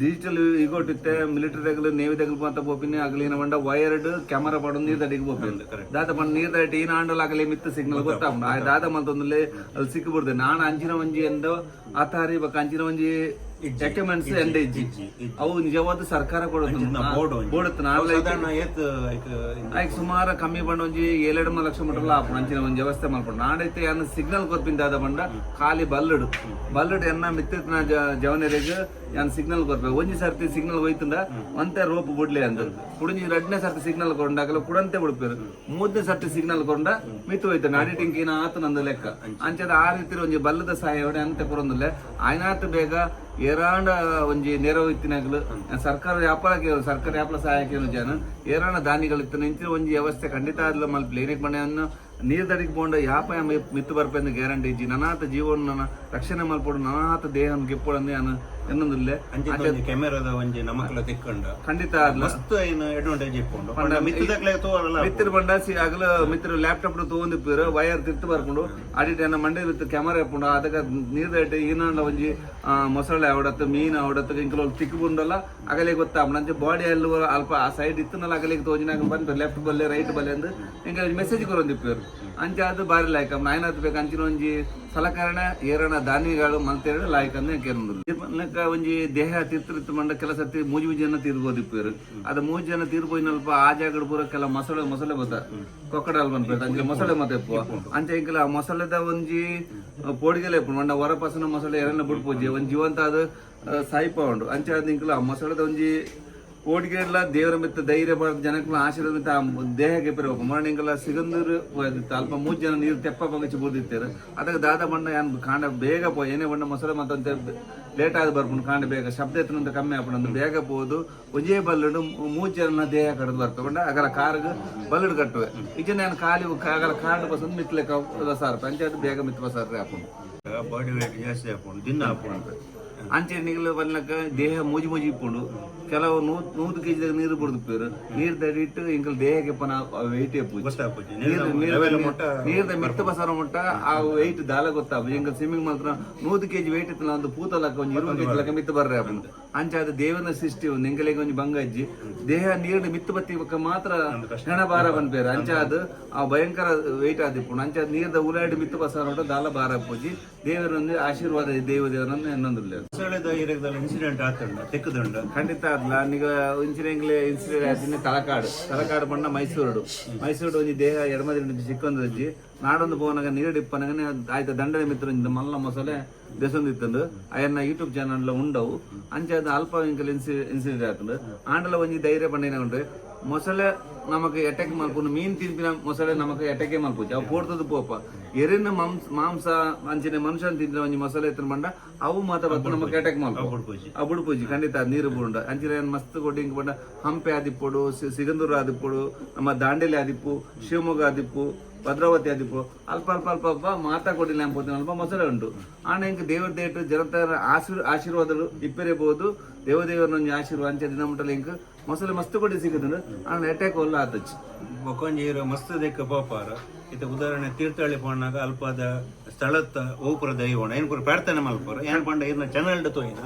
ಡಿಜಿಟಲ್ ಇಗೋಟಿತ್ತೆ ಮಿಲಿಟರಿದಾಗಲು ನೇವಿದಾಗಲು ಅಂತ ಬೋಪಿನಿ. ಏನ ಬಂಡ ವೈರ್ಡ್ ಕ್ಯಾಮರಾ ಪಡೊಂದು ನೀರ್ ದಡಿಗೆ ಬೋಪಿಲ್ಲ ದಾದ ಪಂಡ ನೀರ್ ದಡಿ ಏನ್ ಆಂಡಲ್ ಆಗಲಿ ಮಿತ್ತ ಸಿಗ್ನಲ್ ಗೊತ್ತಾಗ ಆ ದಾದ ಮಲ್ತೊಂದುಲೆ ಅಲ್ಲಿ ಸಿಕ್ಕಿಬಿಡ್ದೆ. ನಾನು ಅಂಚಿನ ಒಂಜಿ ಎಂದು ಆತಾರಿ ಬಕ್ಕ ಅಂಜಿನ ಒಂಜಿ ಡಾಕ್ಯುಮೆಂಟ್ಸ್ ಎಂದ ಇಜ್ಜಿ ಅವು ನಿಜವಾದ ಸರ್ಕಾರ ಐಕ್ ಆಯ್ಕೆ ಸುಮಾರು ಕಮ್ಮಿ ಬಂಡ ಒಂಜಿ ಏಳೆರಡು ಮೂರು ಲಕ್ಷ ಮಟ್ಟ ಅಂಚಿನ ಒಂಜಿ ವ್ಯವಸ್ಥೆ ಮಾಡ್ಕೊಂಡು. ನಾಡೈತೆ ಅನ್ನ ಸಿಗ್ನಲ್ ಕೊರ್ಪಿಂದಾದ ಬಂಡ ಖಾಲಿ ಬಲ್ಲಡು. ಬಲ್ಲಡು ಎನ್ನ ಮಿತ್ತಿನ ಜವನರಿಗೆ ಯಾನ್ ಸಿಗ್ನಲ್ ಕೊರ್ಬೇಕು ಒಂಜಿ ಸರ್ತಿ ಸಿಗ್ನಲ್ ಹೋಯ್ತಂದ ಒಂತೆ ರೋಪ್ ಬಿಡ್ಲಿ ಅಂತ ಕುಡಿಂಜಿ ಎರಡನೇ ಸರ್ತಿ ಸಿಗ್ನಲ್ ಕೊಂಡಾಗಲ ಕುಡಂತೆ ಬಿಡ್ಪೇರು. ಮೂರನೇ ಸರ್ತಿ ಸಿಗ್ನಲ್ ಕೊಂಡ ಮಿತ್ತು ಹೋಯ್ತು ನಾಡಿಟಿಂಗ್ ಏನ ಆತು ನಂದು ಲೆಕ್ಕ. ಅಂಚದ ಆ ರೀತಿ ಒಂಜಿ ಬಲ್ಲದ ಸಹಾಯ ಅಂತ ಅಂತೆ ಕೊರೊಂದಿಲ್ಲ ಆಯ್ನಾತು ಬೇಗ ಏರಾಂಡ ಒಂಜಿ ನೆರವು ಇತ್ತಿನಾಗಲು. ಸರ್ಕಾರ ವ್ಯಾಪಾರಕ್ಕೆ, ಸರ್ಕಾರ ವ್ಯಾಪಾರ ಸಹಾಯಕ್ಕೆ ಜನ? ಏರಾಣ ದಾನಿಗಳು ಇತ್ತು. ನಿಂತಿನ ಒಂಜಿ ವ್ಯವಸ್ಥೆ ಖಂಡಿತ ಆದ್ಲ ಮಲ್ಪಲಿ ಏನಕ್ಕೆ ಮನೆಯನ್ನು ನೀರು ದಡಿಗೆ ಬೋಂಡ ಯಾಪ ಮಿತ್ತು ಬರ್ಪೆಂದು ಗ್ಯಾರಂಟಿ ಇಜ್ಜಿ. ನನಾತ ಜೀವನ ರಕ್ಷಣೆ ಮಲ್ಪಡು, ನನಾತ ದೇಹ ಗೆಪ್ಪೊಡಂದು ನಾನು ಎನ್ನೊಂದಿಲ್ಲ ಅಂಚೆ ಕೆಮೆರಾದ ಒಂಜಿ ನಮಕ್ಲ ತಿಕ್ಕಂಡ. ಖಂಡಿತ ಮಸ್ತ್ ಐನ ಅಡ್ವಾಂಟೇಜ್ ಇಪ್ಪುಂಡು. ಪಂಡ ಮಿತ್ತದಕ್ಲೆ ತೋರಲ್ಲ. ಮಿತ್ರ ಬಂಡ ಸಿ ಅಗಲ ಮಿತ್ರ ಲ್ಯಾಪ್ಟಾಪ್ ತಗೊಂಡಿಪ್ಪರು ವಯರ್ ತಿರ್ತು ಬರ್ಕೊಂಡು ಅಡಿಟ್ ಎನ್ನ ಮಂಡೆ ವಿತ್ ಕ್ಯಾಮರಾ ಇಪ್ಪುಂಡು. ಅದಕ್ಕೆ ನೀರ್ ದಟ್ಟಿ ಈನಂಡ ಒಂಜಿ ಮೊಸಳೆ ಅವಡತ್ತು ಮೀನ್ ಅವಡತ್ತು ಇಂಕಲ ತಿಕ್ಕು ಬಂಡಲ್ಲ ಅಗಲೇ ಗೊತ್ತಾಪ ನಂಚೆ ಬಾಡಿ ಅಲ್ಲಿ ಅಲ್ಪ ಆ ಸೈಡ್ ಇತ್ತನಲ್ಲ ಅಗಲಿಗೆ ತೋಜಿನಾಗ ಬಂದ್ ಲೆಫ್ಟ್ ಬಲ್ಲೆ ರೈಟ್ ಬಲ್ಲೆ ಅಂದು. ಇಂಕ ಮೆಸೇಜ್ ಕೊರೊಂದಿಪ್ಪರು. ಅಂಚೆ ಅದು ಬಾರಿ ಲಾಯ್ಕ. ನಾಯನತ್ ಬೇಕು ಅಂಚಿನ ಒಂಜಿ ಸಲಕರಣೆ, ಏರಣ, ದಾನಿಗಳು, ಮಲ್ತೇರಡು ಲಾಯ್ಕ ಅಂದ್ರೆ ಕೇಂದ್ರ ಒಂಜಿ ದೇಹ ತೀರ್ಥ ಮಂಡ ಕೆಲಸ ಮೂಜು ಮೂಜಿ ಜನ ತೀರ್ಬೋದಿಪ್ಪರು ಅದ ಮೂಜಿ ಜನ ತೀರ್ಬೋಯ್ನಲ್ಪ ಆ ಜಾಗಡ್ ಪೂರ ಕೆಲ ಮೊಸಳೆ ಮೊಸಳೆ ಬತ್ತ ಕೊಕ್ಕಡಲ್ ಬಂದ್ಬೇಕು ಅಂಚೆ ಮೊಸಳೆ ಮತ್ತೆ ಅಂಚೆ ಇಂಕಲ ಆ ಮೊಸಳೆದ ಒಂಜಿ ಪೋಡಿಗೆಲೆ ಮಂಡ ಹೊರ ಪಸನ ಮೊಸಳೆ ಎರನ್ನ ಬಿಡ್ಪೋಜಿ. ಒಂದ್ ಜೀವಂತ ಅದು ಸಾಯಿಪ ಉಂಡು ಅಂಚೆ ಅದ ಇಂಕಲ ಆ ಮೊಸಳೆದ ಒಂಜಿ ಕೋಟಿಗೆಲ್ಲ ದೇವರ ಮಿತ್ತ ಧೈರ್ಯ ಬಾರದ ಜನಕ್ಲ ಆಶೀರ್ವಾದ ಮಿತ್ತ ಆ ದೇಹಕ್ಕೆ ಬರಬೇಕು ಮರಣಿಂಗಲ ಸಿಗಂದೂರು ಅಲ್ಪ ಮೂರು ಜನ ನೀರು ತೆಪ್ಪ ಬಂಗಚಿ ಬೂದಿತ್ತೇರು. ಅದಕ್ಕೆ ದಾದ ಬಣ್ಣ ಏನ್ ಕಾಂಡ ಬೇಗ ಪೋ ಏನೇ ಬಣ್ಣ ಮೊಸಳೆ ಮತ್ತಂತೆ ಲೇಟ್ ಆದ ಬರ್ಕೊಂಡು ಕಾಂಡ ಬೇಗ ಶಬ್ದ ಎತ್ತನಂತ ಕಮ್ಮಿ ಹಾಕೊಂಡು ಬೇಗ ಪೋದು. ಒಂಜೇ ಬಲ್ಲಡು ಮೂರು ಜನ ದೇಹ ಕಡ್ದು ಬರ್ತಕೊಂಡ ಅಗಲ ಕಾರ್ಗೆ ಬಲ್ಲಡು ಕಟ್ಟುವೆ. ಈಗ ನಾನು ಖಾಲಿ ಅಗಲ ಕಾರ್ಡ್ ಬಸ್ ಮಿತ್ಲೆಕ್ಕ ಬಸಾರ ಪಂಚಾಯತ್ ಬೇಗ ಮಿತ್ ಬಸಾರ ಹಾಕೊಂಡು ಬಾಡಿ ವೇಟ್ ಜಾಸ್ತಿ ಹಾಕೊಂಡು ದಿನ ಹಾಕೊಂಡು ಅಂಚೆ ನಿಗಲು ಬರ್ಲಕ್ಕ ದೇಹ ಮೂಜಿ ಮೂಜಿ ಇಪ್ಪುಂಡು. ಕೆಲವು ನೂ ನೂರು ಕೆಜಿ ನೀರು ಬುಡ್ದಿಪ್ಪೇರು ನೀರ್ ದಡಿಟ್ಟು ಇಂಕಲ್ ದೇಹಕ್ಕೆ ಪನ ವೆಯ್ಟ್ ನೀರ್ದ ಮೆತ್ತ ಬಸಾರ ಮುಟ್ಟ ಆ ವೆಯ್ಟ್ ದಾಲ ಗೊತ್ತಾಗ ಇಂಕ ಸ್ವಿಮ್ಮಿಂಗ್ ಮಾತ್ರ ನೂರು ಕೆಜಿ ವೆಯ್ಟ್ ಇತ್ತು ಒಂದು ಪೂತಲಕ್ಕ ಒಂದು ಇರುವ ಕೆಜಿ ಲಕ್ಕ ಮಿತ್ತ ಬರ್ರೆ ಅಪ್ಪನ ಅಂಚಾದ ಅದು ದೇವನ ಸೃಷ್ಟಿ ಒಂದು ಎಂಕಲೆಗೆ ಒಂದು ಬಂಗ ಅಜ್ಜಿ ದೇಹ ನೀರು ಮಿತ್ತು ಬತ್ತಿ ಮಾತ್ರ ಹೆಣ ಭಾರ ಬಂದ್ಬೇರೆ ಅಂಚಾದ ಅದು ಆ ಭಯಂಕರ ವೆಯ್ಟ್ ಆದಿಪ್ಪುಂಡು ಅಂಚಾದ ನೀರ್ದ ಉಲಾಡಿ ಮಿತ್ತು ಬಸಾರ ಮುಟ್ಟ ದಾಲ ಭಾರ ಪೂಜಿ. ದೇವರೊಂದು ಆಶೀರ್ವಾದ ದೇವ ದೇವರನ್ನು ಇನ್ನೊಂದು ಇನ್ಸಿಡೆಂಟ್ ಆತಂಡ ತೆಕ್ಕದಂಡ ಖಂಡಿತ ಅದ್ಲ ಈಗ ಇಂಚಿನೆಂಗ್ಲೆ ಇನ್ಸಿಡೆಂಟ್ ಆಯ್ತಿನ ತಲಕಾಡು. ತಲಕಾಡು ಬಣ್ಣ ಮೈಸೂರುಡು. ಮೈಸೂರು ಒಂಜಿ ದೇಹ ಎಡಮದಿ ಸಿಕ್ಕೊಂದು ಅಜ್ಜಿ. ನಾಡೊಂದು ಪೋನಾಗ ನೀರಡಿ ಇಪ್ಪನಾಗನೆ ಆಯ್ತ ದಂಡನೆ ಮಿತ್ರ ಮಲ್ಲ ಮೊಸಲೆ ಬೆಸೊಂದಿತ್ತಂದು. ಅಯ್ಯನ್ನ ಯೂಟ್ಯೂಬ್ ಚಾನಲ್ ಉಂಡವು. ಅಂಚೆ ಅದು ಅಲ್ಪ ಇಂಕಲ್ ಇನ್ಸಿ ಇನ್ಸಿಡೆಂಟ್ ಆತಂದು. ಆಂಡಲ ಒಂಜಿ ಧೈರ್ಯ ಪಂಡಿನ ಉಂಡು ಮೊಸಳೆ ನಮಗೆ ಅಟ್ಯಾಕ್ ಮಲ್ಪುಂಡು ಮೀನ್ ತಿನ್ಪಿನ ಮೊಸಳೆ ನಮಗೆ ಅಟ್ಯಾಕೆ ಮಲ್ಪುಜಿ. ಅವು ಪೋಡ್ತದ ಪೋಪ. ಎರಿನ ಮಾಂಸ ಮಾಂಸ ಅಂಚಿನ ಮನುಷ್ಯನ್ ತಿಂದ್ರೆ ಒಂಜಿ ಮೊಸಳೆ ಎತ್ತಿನ ಬಂಡ ಅವು ಮಾತ್ರ ಬತ್ತು ನಮಗೆ ಅಟ್ಯಾಕ್ ಮಲ್ಪುಜಿ ಅಬುಡ್ ಪೂಜಿ ಖಂಡಿತ ನೀರು ಬುಂಡ ಅಂಚಿನ ಏನು ಮಸ್ತ್ ಕೊಡಿ ಹಿಂಗ್ ಬಂಡ ಹಂಪೆ ಆದಿಪ್ಪುಡು ಸಿಗಂದೂರ್ ಆದಿಪ್ಪುಡು ನಮ್ಮ ದಾಂಡೇಲಿ ಆದಿಪ್ಪು ಶಿವಮೊಗ್ಗ ಆದಿಪ್ಪು ಭದ್ರಾವತಿ ಆದಿಪ್ಪು ಅಲ್ಪ ಅಲ್ಪ ಅಲ್ಪ ಅಲ್ಪ ಮಾತಾ ಕೊಡಿಲ್ಲ ಎಂಬುದು ಅಲ್ಪ ಮೊಸಳೆ ಉಂಟು. ಆಣ ಹಿಂಗೆ ದೇವರ ದೇಟು ಜನತರ ಆಶೀರ್ ಆಶೀರ್ವಾದಗಳು ಇಪ್ಪರೇಬಹುದು ದೇವದೇವರನೊಂದು ಆಶೀರ್ವಾದ ಅಂಚೆ ದಿನ ಹಿಂಗೆ ಮೊಸಳೆ ಮಸ್ತ್ ಕೊಡಿ ಸಿಗದನು ಆಣ ಅಟ್ಯಾಕ್ ಒಲ್ಲ ಆತಚ್ಚು. ಬೊಕೊಂಜಿ ಇರೋ ಮಸ್ತ್ ದೆಕ್ಕ ಪಾಪಾರ. ಇತ ಉದಾಹರಣೆ ತೀರ್ಥಹಳ್ಳಿ ಪಾಂಡಾಗ ಅಲ್ಪದ ಸ್ಥಳತ್ತ ಓಪುರ ದೈವಣ ಏನ್ ಪೂರ ಪ್ರಾರ್ಥನೆ ಮಲ್ಪರ? ಏನ್ ಪಂಡ ಇರ್ನ ಚನ್ನಲ್ ತೋಯಿನ?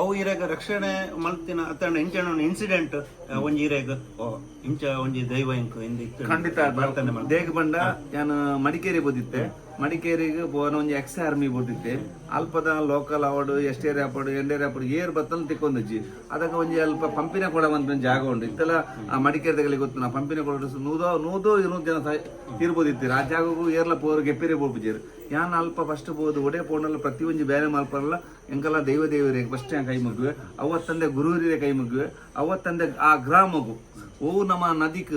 ಅವು ಇರಾಗ ರಕ್ಷಣೆ ಮಲ್ತಿನ ಅತ್ತಂಡ ಇಂಚನ ಇನ್ಸಿಡೆಂಟ್ ಒಂಜಿ ಇರಾಗ ಓ ಇಂಚ ಒಂಜಿ ದೈವ ಇಂಕ್ ಇಂದ ಖಂಡಿತ. ಪ್ರಾರ್ಥನೆ ಮಾಡ ದೇಗ ಬಂಡ ನಾನು ಮಡಿಕೇರಿ ಬೋದಿತ್ತೆ ಮಡಿಕೇರಿಗೆ ಒಂದು ಎಕ್ಸ್ ಆರ್ಮಿ ಬೋದಿತ್ತೆ ಅಲ್ಪದ ಲೋಕಲ್ ಅವಾರ್ಡ್ ಎಸ್ಟೇರಿ ಅವಾರ್ಡ್ ಎಂಡೇರಿ ಅವಾರ್ಡ್ ಏರ್ ಬತ್ತಲ್ ತಿಕ್ಕೊಂದಜ್ಜಿ ಅದಕ್ಕೆ ಒಂಜಿ ಅಲ್ಪ ಪಂಪಿನ ಕೊಡ ಒಂದು ಜಾಗ ಉಂಟು. ಇತ್ತಲ್ಲ ಆ ಮಡಿಕೇರಿದಾಗಲಿ ಗೊತ್ತು ನಾ ಪಂಪಿನ ಕೊಡ ನೂದೋ ನೂದೋ ಇನ್ನೂ ಜನ ತೀರ್ಬೋದಿತ್ತೀರಿ ಆ ಜಾಗಕ್ಕೂ ಏರ್ಲ ಪೋರ್ ಗೆಪ್ಪಿರಿ ಬೋಪುಜೀರು. ಯಾನ್ ಅಲ್ಪ ಫಸ್ಟ್ ಬೋದು, ಒಡೆ ಪೋಣಲ್ಲ ಪ್ರತಿ ಒಂಜಿ ಬೇರೆ ಮಲ್ಪರಲ್ಲ ಎಂಕಲ್ಲ ದೈವ ದೇವರಿಗೆ ಫಸ್ಟ್ ಕೈ ಮುಗಿವೆ ಅವತ್ತಂದೆ ಗುರುವರಿಗೆ ಕೈ ಮುಗಿವೆ ಅವತ್ತಂದೆ ಆ ಗ್ರಾಮಗು ಓ ನಮ್ಮ ನದಿಕ್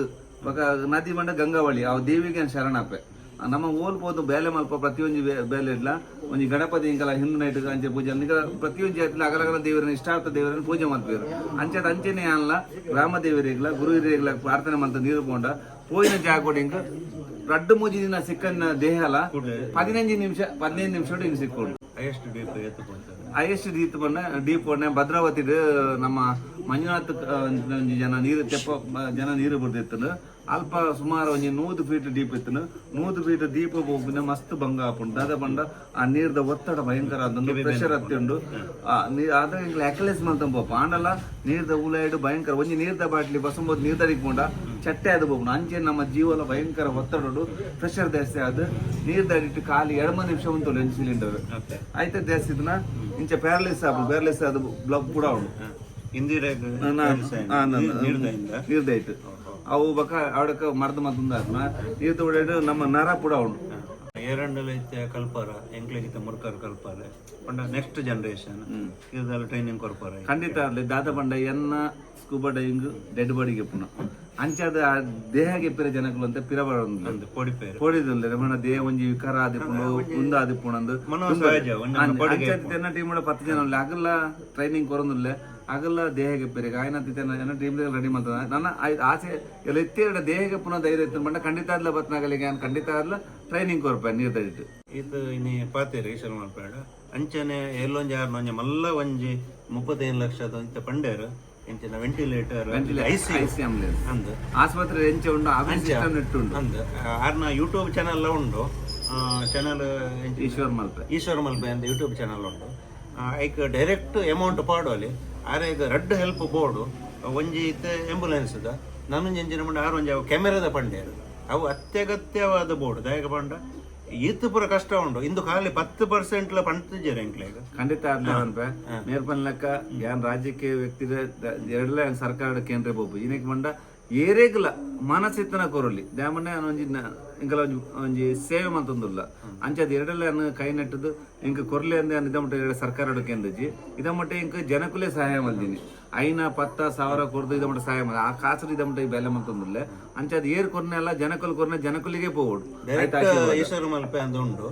ನದಿ ಬಂಡ ಗಂಗಾವಳಿ, ಆ ದೇವಿಗೆ ಶರಣಾಪೆ. ನಮ್ಮ ಓಲ್ ಪೋದು ಬೇಲೆ ಮಲ್ಪ ಪ್ರತಿಯೊಂದು ಬೇಲೆ ಇಲ್ಲ. ಒಂಜಿ ಗಣಪತಿ ಇಂಕಲ ಹಿಂದೂ ನೈಟ್ ಅಂಚೆ ಪೂಜೆ. ಪ್ರತಿಯೊಂದು ಜಾತಿಲ ಅಗಲಗಲ ದೇವರನ್ನ ಇಷ್ಟಾರ್ಥ ದೇವರನ್ನ ಪೂಜೆ ಮಾಡ್ತೀವಿ ಅಂಚೆ ಅಂಚೆನೇ ಅಲ್ಲ ಗ್ರಾಮ ದೇವರಿಗ್ಲ ಗುರು ಹಿರಿಯರ್ಲ ಪ್ರಾರ್ಥನೆ ಮಾಡ್ತಾ ನೀರು ಪೋಂಡ ಪೋಯಿನ ಜಾಗ ಕೊಡಿ ಇಂಕ. ರಡ್ಡು ಮೂಜಿ ದಿನ ಸಿಕ್ಕನ್ನ ದೇಹ ಅಲ್ಲ ಪದಿನಂಜು ನಿಮಿಷ ಪದಿನೈದು ನಿಮಿಷ ಹಿಂಗೆ ಸಿಕ್ಕೊಂಡು. ಹೈಯೆಸ್ಟ್ ಡೀಪ್ ಹೈಯೆಸ್ಟ್ ದೀಪ್ ಬಣ್ಣ ಡೀಪ್ ಭದ್ರಾವತಿ ನಮ್ಮ ಮಂಜುನಾಥ್ ಜನ ನೀರು ತೆಪ್ಪ ಜನ ನೀರು ಬಿಡ್ದಿತ್ತು ಅಲ್ಪ ಸುಮಾರು ಒಂಜಿ ನೂದು ಫೀಟ್ ಡೀಪ್ ಇತ್ತು. ನೂದು ಫೀಟ್ ದೀಪ ಹೋಗಿನ ಮಸ್ತ್ ಭಂಗ ಆಪುಂಡು ದಾದ ಪಂಡ ಆ ನೀರ್ದ ಒತ್ತಡ ಭಯಂಕರ ಆತುಂಡು ಪ್ರೆಷರ್ ಹತ್ತಿಂಡು ಅದ ಎಂಕ್ಲೆ ಅಕ್ಲೆಸ್ ಮಂತಂ ಪೋಪ ಆಂಡಲ ನೀರ್ದ ಉಲಾಯ್ಡು ಭಯಂಕರ. ಒಂಜಿ ನೀರ್ದ ಬಾಟ್ಲಿ ಬಸಂಬೋದು ನೀರ್ದ ಪೋಂಡ ಚಟ್ಟೆ ಅದು ಬೋಗ್ನು ಅಂಚೆ ನಮ್ಮ ಜೀವನ ಭಯಂಕರ ಒತ್ತಡ ಪ್ರೆಷರ್ ಜಾಸ್ತಿ ಆದ. ನೀರ್ ದಡಿಟ್ಟು ಖಾಲಿ ಎಡಮ ನಿಮಿಷ ಉಂಟು ಒಂದು ಸಿಲಿಂಡರ್ ಆಯ್ತಾ ಜಾಸ್ತಿ ಇದನ್ನ ಇಂಚೆ ಪ್ಯಾರಲೈಸ್ ಆಗ್ಬೋದು ಪ್ಯಾರಲೈಸ್ ಅದು ಬ್ಲಬ್ ಕೂಡ ಅವಳು ಹಿಂದಿ ನೀರ್ದಾಯ್ತು ಅವು ಬಕ ಅವಡಕ್ಕೆ ಮರದ ಮದ್ದು ಉಂದಾತ್ಮ ನೀರ್ದ ಉಡಾಡು ನಮ್ಮ ನರ ಕೂಡ ಉಂಟು. ಏರಂಡಲ ಇತ್ತೆ ಕಲ್ಪಾರ ಎಂಕ್ಲಿಗಿತ ಮುರ್ಕರ್ ಕಲ್ಪಾರೆ. ಪಂಡ ನೆಕ್ಸ್ಟ್ ಜನರೇಷನ್ ಇದೆಲ್ಲ ಟ್ರೈನಿಂಗ್ ಕೊರ್ಪಾರ ಖಂಡಿತ ಅಲ್ಲಿ ದಾದ ಪಂಡ ಎನ್ನ ಸ್ಕೂಬಾ ಡೈವಿಂಗ್ ಡೆಡ್ ಬಾಡಿಗೆ ಪುನ. ಅಂಚಾದ ದೇಹ ದೇಹಗೆ ಪಿರ ಜನಗಳು ಅಂತ ಪಿರ ಒಂದು ಕೋಡಿ ಪೇರು. ಕೋಡಿದಲ್ಲಿ ರಮಣ ದೇಹ ಒಂಜಿ ವಿಕಾರ ಆದಿಪ್ಪುಂಡು ಉಂದ ಆದಿಪ್ಪುಂಡು ಅಂಚಾದ ಟೀಮ್ ಪತ್ತು ಜನ ಆಗಲ್ಲ. ಟ್ರೈನಿಂಗ್ ಕೊರೊಂದುಲ್ಲೆ. ಆಗಲ್ಲ ದೇಹಕ್ಕೆ ಬೇರೆ. ಗಾಯನ ನನ್ನ ಟೀಮ್ ರೆಡಿ ಮಾಡ್ತದ ನನ್ನ ಆಸೆ ಎಲ್ಲ ಎತ್ತಿ ದೇಹಕ್ಕೆ ಪುನಃ ಧೈರ್ಯ ಇತ್ತು. ಬಂಡ ಖಂಡಿತ ಆದ್ಲ ಬತ್ನಾಗಲಿಗೆ ನಾನು ಖಂಡಿತ ಆದ್ಲ ಟ್ರೈನಿಂಗ್ ಕೊರ್ಪ ನೀರು ಇದು ಇನಿ ಪಾತೇರಿ ಈಶ್ವರ ಪೇಡ ಅಂಚನೆ ಎಲ್ಲೊಂಜಿ ಆರು ಒಂಜಿ ಮಲ್ಲ ಒಂಜಿ ಮುಪ್ಪತ್ತೈದು ಲಕ್ಷದ ಅಂತ ಪಂಡೇರು ಎಂಚಿನ ವೆಂಟಿಲೇಟರ್ ಐಸಿ ಐಸಿ ಆಂಬುಲೆನ್ಸ್ ಅಂದ್. ಆಸ್ಪತ್ರೆ ಎಂಚ ಉಂಡು ಸಿಸ್ಟಮ್ ಉಂಡು ಅಂದ್. ಆರ್ನ ಯೂಟ್ಯೂಬ್ ಚಾನಲ್ ಉಂಡು. ಚಾನಲ್ ಈಶ್ವರ್ ಮಲ್ಪೆ. ಈಶ್ವರ್ ಮಲ್ಪೆ ಅಂತ ಯೂಟ್ಯೂಬ್ ಚಾನಲ್ ಉಂಡು. ಐಕ್ ಡೈರೆಕ್ಟ್ ಅಮೌಂಟ್ ಪಾಡೋಲಿ. ಆರೇಗ ರೆಡ್ ಹೆಲ್ಪ್ ಬೋರ್ಡು ಒಂಜಿ ಇತ್ತೆ ಆಂಬುಲೆನ್ಸ್ ದ ನನೊಂಜಿ ಎಂಜಿನ ಮಂಡ ಆರು ಒಂಜಿ ಅವು ಕ್ಯಾಮೆರಾದ ಪಂಡೇರು ಅವು ಅತ್ಯಗತ್ಯವಾದ ಬೋರ್ಡ್ ದಾಯಕ ಪಂಡ. ಈತ್ ಪೂರ ಕಷ್ಟ ಉಂಡು ಇಂದು ಖಾಲಿ ಪತ್ತು ಲ ಪಂಡ್ತಿದ್ದೀರಿ ಎಂಕ್ಲೇಗ ಖಂಡಿತ ಆದ್ಲ ಅನ್ಪೆ ಮೇರ್ಪನ್ ಲೆಕ್ಕ ಯಾನ್ ರಾಜ್ಯಕ್ಕೆ ವ್ಯಕ್ತಿ ಎರಡ್ಲ ಸರ್ಕಾರ ಕೇಂದ್ರ ಬೋಪು ಇನಕ್ ಮಂಡ ಏರೇಗ್ಲ ಮನಸ್ಸಿತ್ತನ ಕೊರಲಿ. ದಾಮಣ್ಣ ಒಂಜಿ ಇಂಕಲ ಒಂಜಿ ಒಂಜಿ ಸೇವೆ ಮಂತೊಂದುಲ್ಲ ಅಂಚದ ಎರಡಲ್ಲ ಅನ್ನ ಕೈ ನೆಟ್ಟದು ಇಂಕ ಕೊರ್ಲೆ ಅಂದೆ ಅನ್ನ ಇದಮಟ್ಟ ಎರಡು ಸರ್ಕಾರ ಕೇಂದ್ರಜಿ ಇದಮಟ್ಟ ಇಂಕ ಜನಕುಲೆ ಸಹಾಯ ಮಲ್ದಿನಿ ಐನ ಪತ್ತ ಸಾವಿರ ಕೊರ್ದು ಇದಮಟ್ಟ ಸಹಾಯ ಮಾಡಿ ಆ ಕಾಸು ಇದಮಟ್ಟ ಬೆಲೆ ಮಂತೊಂದುಲ್ಲ ಅಂಚದ ಏರ್ ಕೊರ್ನೆ ಅಲ್ಲ ಜನಕುಲ್ ಕೊರ್ನೆ ಜನಕುಲಿಗೆ ಪೋವಡು. ಡೈರೆಕ್ಟ್ ಈಶ್ವರ ಮಲ್ಪೆ ಅಂತ ಉಂಡು.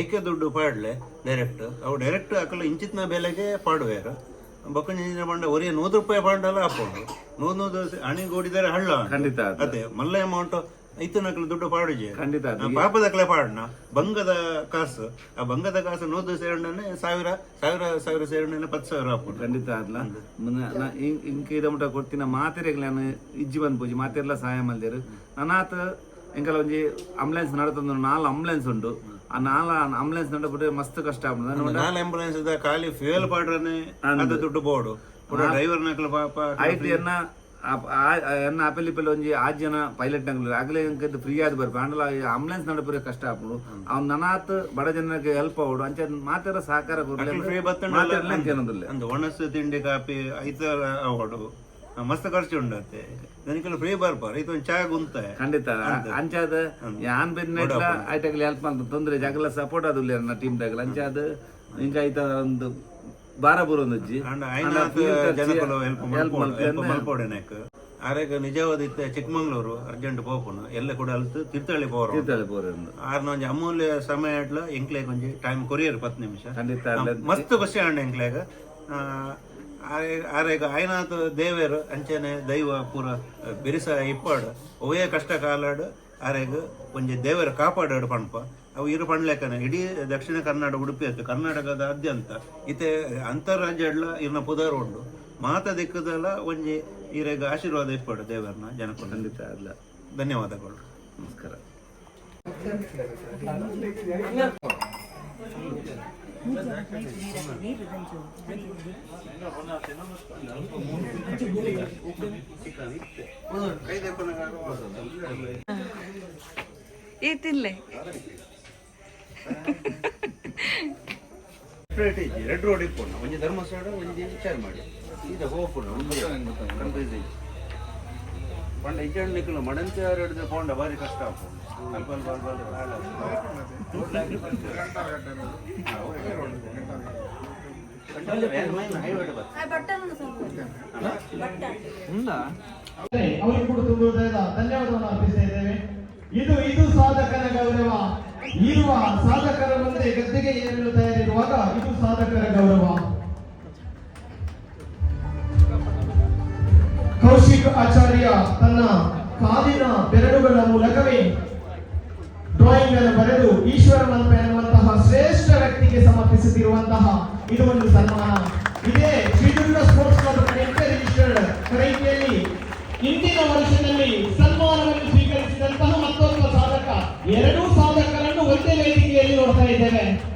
ಐಕೆ ದುಡ್ಡು ಪಾಡ್ಲೆ ಡೈರೆಕ್ಟ್ ಅವು ಡೈರೆಕ್ಟ್ ಅಕಲು ಇಂಚಿತ್ನ ಬೆಲೆಗೆ ಪಾಡುವೇರು ಬೊಕ್ಕಂಜಿನ ಬಂಡ ಒರಿಯ ನೂರು ರೂಪಾಯಿ ಪಾಂಡಲ್ಲ ಹಾಕೊಂಡು ನೂರು ನೂರು ಹಣಿ ಗೋಡಿದರೆ ಹಳ್ಳ ಖಂಡಿತ. ಅದೇ. ಮಲ್ಲ ಅಮೌಂಟ್ ಐತು ನಕಲು ದುಡ್ಡು ಪಾಡುಜೆ ಖಂಡಿತ. ಪಾಪದಕ್ಲೆ ಪಾಡ್ನ. ಬಂಗದ ಕಾಸು. ಆ ಬಂಗದ ಕಾಸು ನೂರು ಸೇರಣೆ ಸಾವಿರ ಸಾವಿರ ಸಾವಿರ ಸೇರಣೆ ಪತ್ತು ಸಾವಿರ ಹಾಕೊಂಡು ಖಂಡಿತ ಆದ್ಲ ಇಂಕ ಇದಮಟ ಕೊಡ್ತೀನಿ ಮಾತೆರೆಗ್ಲ ನಾನು ಇಜ್ಜಿ ಬಂದ್ ಪೂಜಿ. ಮಾತೆರ್ಲ ಸಹಾಯ ಮಲ್ದೇರು ನನಾತ ಎಂಕಲ ಒಂಜಿ ಆಂಬುಲೆನ್ಸ್ ನಡತೊಂದು ನಾಲ್ ಅಂಬುಲೆನ್ಸ್ ಉಂಟು. ಆ ನಾಲ್ ಆಂಬುಲೆನ್ಸ್ ನಡಬಿಟ್ರೆ ಮಸ್ತ್ ಕಷ್ಟ ಆಗ್ತದೆ ನಾಲ್ ಆಂಬುಲೆನ್ಸ್ ಖಾಲಿ ಫ್ಯೂಯಲ್ ಪಾಡ್ರನೆ ಅದು ದುಡ್ಡು ಬೋಡು ಡ್ರೈವರ್ ನಕಲು ಪಾಪ ಐಟಿ ಎನ್ನ ಆ- ಆ- ಎನ್ನ ಆಪೆಲ್ ಇಪ್ಪೆಲ್ ಒಂಜಿ ಆಜ್ ಜನ ಪೈಲಟ್ ನಂಗ್ಲು ಆಗಲೇ ಎಂಕದ್ದು ಫ್ರೀ ಆದ್ ಬರ್ಪು ಆಂಡಲ ಆಂಬುಲೆನ್ಸ್ ನಡಪುರ ಕಷ್ಟ ಆಪುಡು ಅವ್ನು ನನಾತ್ ಬಡ ಜನಕ್ಕೆ ಹೆಲ್ಪ್ ಆವಡು ಅಂಚೆ ಮಾತೆರ ಸಹಕಾರ ಕೊಡ್ಲಿ ಏನದಿಲ್ಲ ಅಂದು ಒಣಸು ತಿಂಡಿ ಕಾಪಿ ಐತರ ಅವಡು ಮಸ್ತ್ ಖರ್ಚು ಉಂಡತ್ತೆ ನನಗೆಲ್ಲ ಫ್ರೀ ಬರ್ಬಾರ ಇದು ಒಂದು ಚಾ ಗುಂತ. ಖಂಡಿತ. ಅಂಚಾದ ಯಾನ್ ಬೆನ್ನೈಟ್ಲ ಐಟಗ್ಲಿ ಹೆಲ್ಪ್ ಮಾಡ್ತು ತೊಂದ್ರೆ ಜಗಲ ಸಪೋರ್ಟ್ ಅದು ನನ್ನ ಟೀಮ್ ದಾಗಲ ಅಂಚಾದ ಹಿಂಗ ಐತ ಒಂದು ಬಾರ ಬರೋಂದಜ್ಜಿ ಹೆಲ್ಪ್ ನೆಕ್ ಆರೇಗ ನಿಜವಾದ ಇತ್ತ ಚಿಕ್ಕಮಂಗ್ಳೂರು ಅರ್ಜೆಂಟ್ ಪೋಪುನ ಎಲ್ಲ ಕೂಡ ಅಲ್ತು ತಿರ್ತಳ್ಳಿ ಪೋರು ಬೋರ್ ಆರ್ನ ಒಂಜಿ ಅಮೂಲ್ಯ ಸಮಯ ಇಟ್ಲ ಎಂಕ್ಲೆಗ್ ಒಂಜಿ ಟೈಮ್ ಕೊರಿಯರ್ ಪತ್ತು ನಿಮಿಷ. ಖಂಡಿತ. ಮಸ್ತ್ ಬಸ್ ಆಂಡ ಎಂಕ್ಲೆಗ್. ಆರೇಗ ಆಯ್ನಾಥ ದೇವೇರು ಅಂಚನೆ ದೈವ ಪೂರ ಬಿರಿಸ ಇಪ್ಪಾಡು ಒವೇ ಕಷ್ಟ ಕಾಲಾಡು ಆರೆಗ ಒಂಜಿ ದೇವರ ಕಾಪಾಡಾಡು ಪಣಪ. ಅವು ಇರು ಪಣ್ಲೆಕ್ಕನೆ ಇಡೀ ದಕ್ಷಿಣ ಕನ್ನಡ ಉಡುಪಿ ಆಯ್ತು ಕರ್ನಾಟಕದ ಆದ್ಯಂತ ಇತ್ತೆ ಅಂತಾರಾಜ್ಯಡ್ಲ ಇನ್ನ ಪುದಾರ್ ಉಂಡು ಮಾತ ದಿಕ್ಕದಲ್ಲ ಒಂಜಿ ಈರೆಗ ಆಶೀರ್ವಾದ ಇಪ್ಪಾಡು ದೇವರನ್ನ ಜನಕೊಂಡು ಖಂಡಿತ ಅಲ್ಲ ಧನ್ಯವಾದಗಳು. ನಮಸ್ಕಾರ. ಈ ರೆಡ್ ರೋಡ್ ಇಪ್ಪುಂಡು ಒಂಜಿ ಧರ್ಮಸ್ಥಳ, ಒಂಜಿ ವಿಚಾರ ಮಾಡಿ. ಇದೆ ಹೋಗ್ಬೋದು ಬಂಡ ಕನ್ಫ್ಯೂಸ್ ಪಂಡ ನಿಕ್ಕಲು ಮಡಂಚ ಹಿಡಿದು ಪೋಂಡ ಬಾರಿ ಕಷ್ಟ ಆಪುಂಡು ಧನ್ಯವಾದವನ್ನು ಅರ್ಪಿಸ್ತಾ ಇದ್ದೇವೆ. ಇದು ಇದು ಸಾಧಕನ ಗೌರವ. ಇರುವ ಸಾಧಕರ ಮುಂದೆ ಗದ್ದೆಗೆ ಏರಲು ತಯಾರಿರುವಾಗ ಇದು ಸಾಧಕರ ಗೌರವ. ಕೌಶಿಕ್ ಆಚಾರ್ಯ ತನ್ನ ಕಾಲಿನ ಬೆರಳುಗಳ ಮೂಲಕವೇ ಡ್ರಾಯಿಂಗ್ ಅನ್ನು ಬರೆದು ಈಶ್ವರ ಮಲ್ಪೆ ಎನ್ನುವಂತಹ ಶ್ರೇಷ್ಠ ವ್ಯಕ್ತಿಗೆ ಸಮರ್ಪಿಸುತ್ತಿರುವಂತಹ ಇದು ಒಂದು ಸನ್ಮಾನ. ಇದೇ ಶ್ರೀದುರ್ಗ ಸ್ಪೋರ್ಟ್ಸ್ ಕ್ಲಬ್ ಇಂದಿನ ವರ್ಷದಲ್ಲಿ ಸನ್ಮಾನವನ್ನು ಸ್ವೀಕರಿಸಿದಂತಹ ಮತ್ತೊಬ್ಬ ಸಾಧಕ. ಎರಡೂ ಸಾಧಕರನ್ನು ಒಂದೇ ವೇದಿಕೆಯಲ್ಲಿ ನೋಡ್ತಾ ಇದ್ದೇವೆ.